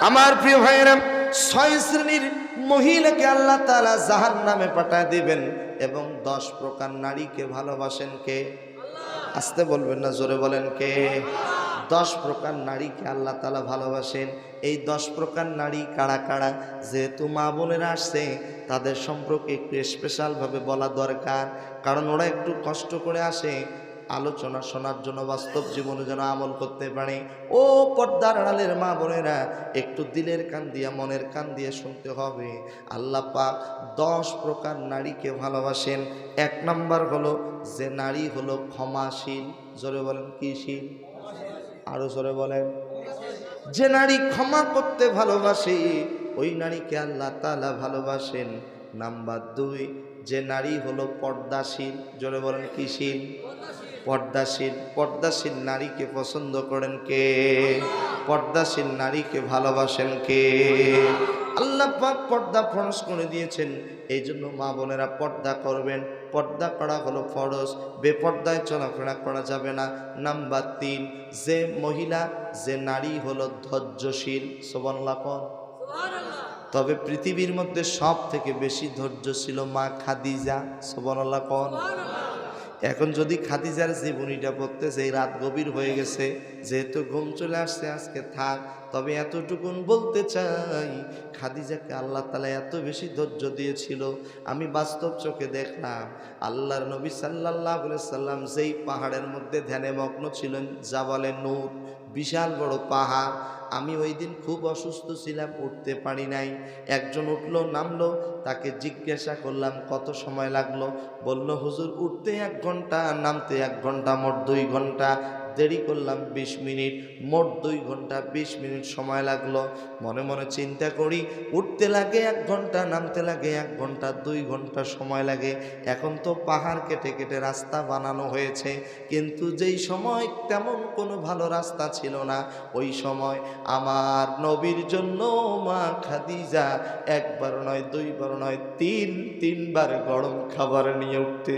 আমার প্রিয় ভাইয়েরা, ছয় শ্রেণির মহিলাকে আল্লাহ তাআলা জাহান নামে পাঠায় দিবেন এবং দশ প্রকার নারীকে ভালোবাসেন কে? আসতে বলবেন না, জোরে বলেন কে? দশ প্রকার নারীকে আল্লাহ তালা ভালোবাসেন। এই দশ প্রকার নারী কারা কারা? যেহেতু মা বোনেরা আসছে, তাদের সম্পর্কে একটু স্পেশালভাবে বলা দরকার। কারণ ওরা একটু কষ্ট করে আসে আলোচনা শোনার জন্য বাস্তব জীবনে যেন আমল করতে পারে। ও পর্দার আড়ালের মা বোনেরা, একটু দিলের কান দিয়ে, মনের কান দিয়ে শুনতে হবে। আল্লাহ পাক দশ প্রকার নারীকে ভালোবাসেন। এক নাম্বার হলো, যে নারী হলো ক্ষমাশীল। জোরে বলেন, কি শীল? আরও জোরে বলেন। যে নারী ক্ষমা করতে ভালোবাসে, ওই নারীকে আল্লাহ তাআলা ভালোবাসেন। নাম্বার দুই, যে নারী হলো পর্দাশীল। জোরে বলেন, কি শীল? পর্দাশীল পর্দাশীল নারীকে পছন্দ করেন কে? পর্দাশীল নারীকে ভালোবাসেন কে? আল্লাহ পাক পর্দা ফরজ করে দিয়েছেন। এই জন্য মা বোনেরা পর্দা করবেন। পর্দা করা হলো ফরজ। বেপর্দায় চলাফেরা করা যাবে না। নাম্বার তিন যে মহিলা যে নারী হলো ধৈর্যশীল। সোবান্লা কন। তবে পৃথিবীর মধ্যে সব থেকে বেশি ধৈর্য ছিল মা খাদিজা। সোবান্লা কন। এখন যদি খাদিজার জীবনীটা পড়তে সেই রাত গভীর হয়ে গেছে, যেহেতু ঘুম চলে আসছে, আজকে থাক। তবে এতটুকুন বলতে চাই, খাদিজাকে আল্লাহ তালা এত বেশি ধৈর্য দিয়েছিল, আমি বাস্তব চোখে দেখলাম, আল্লাহর নবী সাল্লাহ সাল্লাম যেই পাহাড়ের মধ্যে ধ্যানে মগ্ন ছিলেন জাবালে নূর, বিশাল বড় পাহাড়। আমি ওই দিন খুব অসুস্থ ছিলাম, উঠতে পারি নাই। একজন উঠল, নামলো, তাকে জিজ্ঞাসা করলাম, কত সময় লাগল? বলল, হুজুর, উঠতে এক ঘণ্টা, নামতে এক ঘণ্টা, মোট দুই ঘণ্টা। দেরি করলাম বিশ মিনিট, মোট দুই ঘণ্টা বিশ মিনিট সময় লাগল। মনে মনে চিন্তা করি, উঠতে লাগে এক ঘণ্টা, নামতে লাগে এক ঘণ্টা, দুই ঘণ্টা সময় লাগে। এখন তো পাহাড় কেটে কেটে রাস্তা বানানো হয়েছে, কিন্তু যেই সময় তেমন কোনো ভালো রাস্তা ছিল না। ওই সময় আমার নবীর জন্য মা খাদিজা একবার নয়, দুইবার নয়, তিন, তিনবার গরম খাবার নিয়ে উঠতে।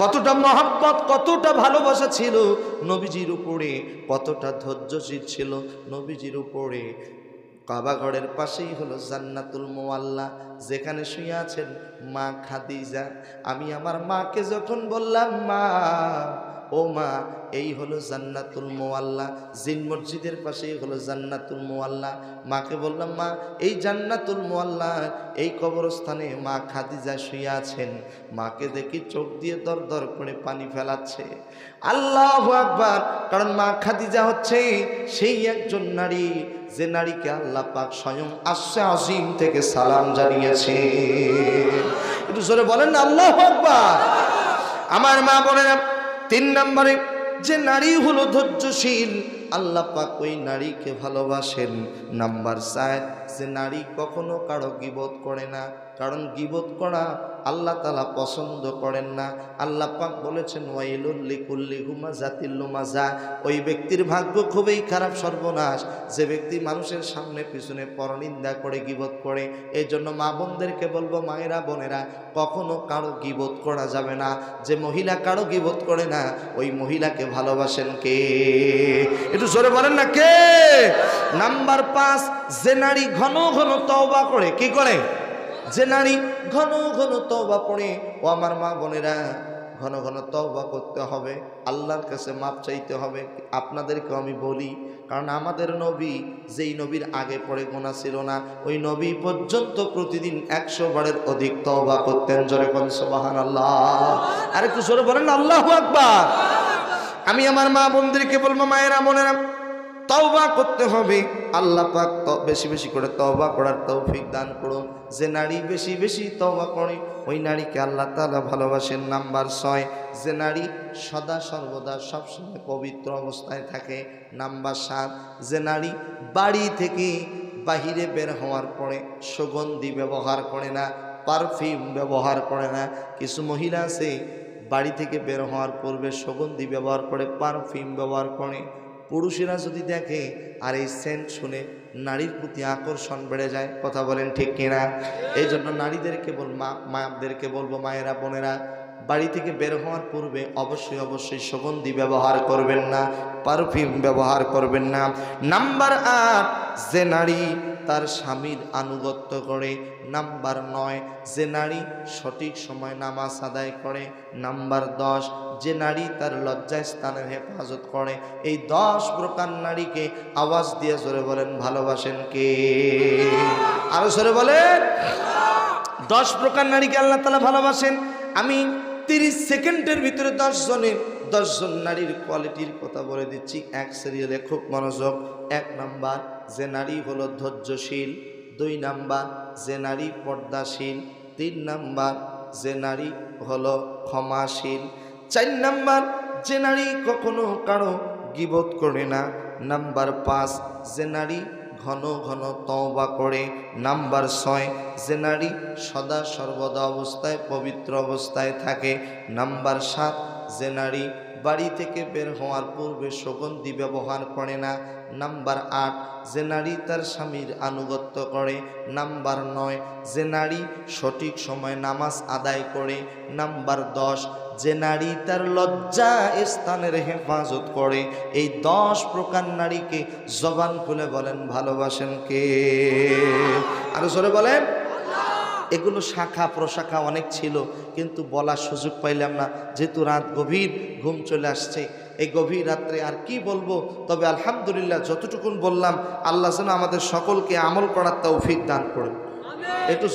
কতটা মহাব্বত, কতটা ভালোবাসা ছিল। নবীজির উপরে কতটা ধৈর্যশীল ছিল। নবীজির উপরে কাবাঘরের পাশেই হলো জান্নাতুল মোয়াল্লা যেখানে শুয়ে আছেন মা খাদিজা। আমি আমার মাকে যখন বললাম, মা ও মা, এই হলো জান্নাতুল মোয়াল্লা জিন মসজিদের পাশেই হলো জান্নাতুল মোয়াল্লা মাকে বললাম, মা, এই জান্নাতুল মোয়াল্লা এই কবরস্থানে মা খাদিজা শুয়ে আছেন। মাকে দেখি চোখ দিয়ে দর দর করে পানি ফেলাচ্ছে। আল্লাহ আকবার! কারণ মা খাদিজা হচ্ছে সেই একজন নারী, যে নারীকে আল্লাহ পাক স্বয়ং আশা আজিম থেকে সালাম জানিয়েছে। একটু জোরে বলেন আল্লাহ আকবার! আমার মা বোনেরা তিন নম্বরে যে নারী হলো ধৈর্যশীল আল্লাহ পাক ওই নারীকে ভালোবাসেন। নাম্বার চার যে নারী কখনো কারও গিবোধ করে না। কারণ গিবোধ করা আল্লাহ তালা পছন্দ করেন না। আল্লাহ পাক বলেছেন ওয়াইলুল্লি কুল্লি হুমা জাতিল্লুমাজা ওই ব্যক্তির ভাগ্য খুবই খারাপ সর্বনাশ। যে ব্যক্তি মানুষের সামনে পিছনে পরনিন্দা করে গিবোধ করে এই জন্য মা বোনদেরকে বলব, মায়েরা, বোনেরা, কখনো কারও গিবোধ করা যাবে না। যে মহিলা কারও গিবোধ করে না, ওই মহিলাকে ভালোবাসেন কে? একটু জোরে বলেন না কে? নাম্বার পাঁচ, যে নারী ঘন ঘন তওবা করে, কি করে? যে নারী ঘন ঘন তওবা পড়ে, ও আমার মা বোনেরা, ঘন ঘন তওবা করতে হবে, আল্লাহর কাছে মাপ চাইতে হবে। আপনাদেরকে আমি বলি, কারণ আমাদের নবী, যেই নবীর আগে পরে গোনা ছিল না, ওই নবী পর্যন্ত প্রতিদিন একশো বারের অধিক তওবা করতেন। জোরে কোন সোবাহান আল্লাহ আর একটু জোরে বলেন, আল্লাহ আকবার। আমি আমার মা বোনদেরকে বলব, মায়েরা মনেরা তওবা করতে হবে। আল্লাহ পাক বেশি বেশি করে তওবা করার তৌফিক দান করুন। যে নারী বেশি বেশি তওবা করে, ওই নারীকে আল্লাহ তাআলা ভালোবাসেন। নাম্বার ছয়, যে নারী সদা সর্বদা সবসময় পবিত্র অবস্থায় থাকে। নাম্বার সাত, যে নারী বাড়ি থেকে বাহিরে বের হওয়ার পরে সুগন্ধি ব্যবহার করে না, পারফিউম ব্যবহার করে না। কিছু মহিলা আছে, বাড়ি থেকে বের হওয়ার পূর্বে সুগন্ধি ব্যবহার করে, পারফিউম ব্যবহার করে। পুরুষেরা যদি দেখে, আর এই সেন্ট শুনে নারীর প্রতি আকর্ষণ বেড়ে যায়, কথা বলেন ঠিক কিনা? এই জন্য নারীদের কেবল মা মাদেরকে বলব, মায়েরা, বোনেরা, বাড়ি থেকে বের হওয়ার পূর্বে অবশ্যই অবশ্যই সুগন্ধি ব্যবহার করবেন না পারফিউম ব্যবহার করবেন না। নাম্বার আট যে নারী তার স্বামীর আনুগত্য করে, নাম্বার নয়, যে নারী সঠিক সময় নামাজ আদায় করে, নাম্বার দশ, যে নারী তার লজ্জায় স্থানের হেফাজত করে। এই দশ প্রকার নারীকে আওয়াজ দিয়ে জোরে বলেন, ভালোবাসেন কে? আরও জোরে বলেন। দশ প্রকার নারীকে আল্লাহ তালা ভালোবাসেন। আমি তিরিশ সেকেন্ডের ভিতরে দশ জনের দশজন নারীর কোয়ালিটির কথা বলে দিচ্ছি। এক সিরিয়ালে খুব মনোযোগ। এক নাম্বার, যে নারী হলো ধৈর্যশীল। দুই নাম্বার, যে নারী পর্দাশীল। তিন নাম্বার, যে নারী হলো ক্ষমাশীল। চার নাম্বার, যে নারী কখনো কারও গিবত করে না। নাম্বার পাঁচ, যে নারী ঘন ঘন তওবা করে। নাম্বার ছয়, যে নারী সদা সর্বদা অবস্থায়, পবিত্র অবস্থায় থাকে। নাম্বার সাত, যে নারী বাড়ি থেকে বের হওয়ার পূর্বে সুগন্ধি ব্যবহার করে না। নাম্বার আট, যে নারী তার স্বামীর আনুগত্য করে। নাম্বার নয়, যে নারী সঠিক সময় নামাজ আদায় করে। নাম্বার দশ, যে নারী তার লজ্জা স্থানের হেফাজত করে। এই দশ প্রকার নারীকে জবান খুলে বলেন, ভালোবাসেন কে? আরও জোরে বলেন। এগুলো শাখা প্রশাখা অনেক ছিল, কিন্তু বলার সুযোগ পাইলাম না। যেহেতু রাত গভীর, ঘুম চলে আসছে। এই গভীর রাত্রে আর কি বলব? তবে আলহামদুলিল্লাহ যতটুকুন বললাম, আল্লাহ যেন আমাদের সকলকে আমল করার তৌফিক দান করুন। একটু